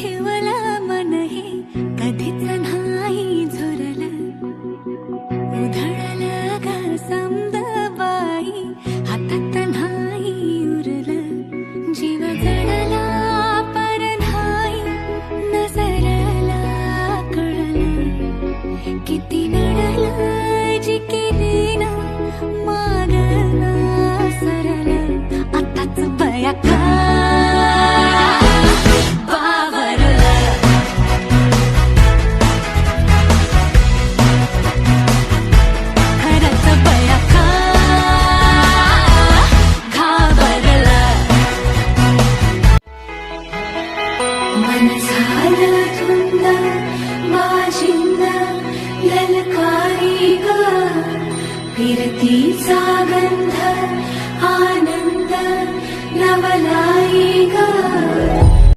ठेवला मन हे कधीच नाही झुरल. उधळला गा समद बाई हातात नाही उरला. जीव जडला पर नाही नजरला कळला. किती नडला जी केलेला मागला सरल. आताच बया का मन झालं धुंद बाजिंद ललकारी ग फिरतीचा गंध आनंद नवलाई ग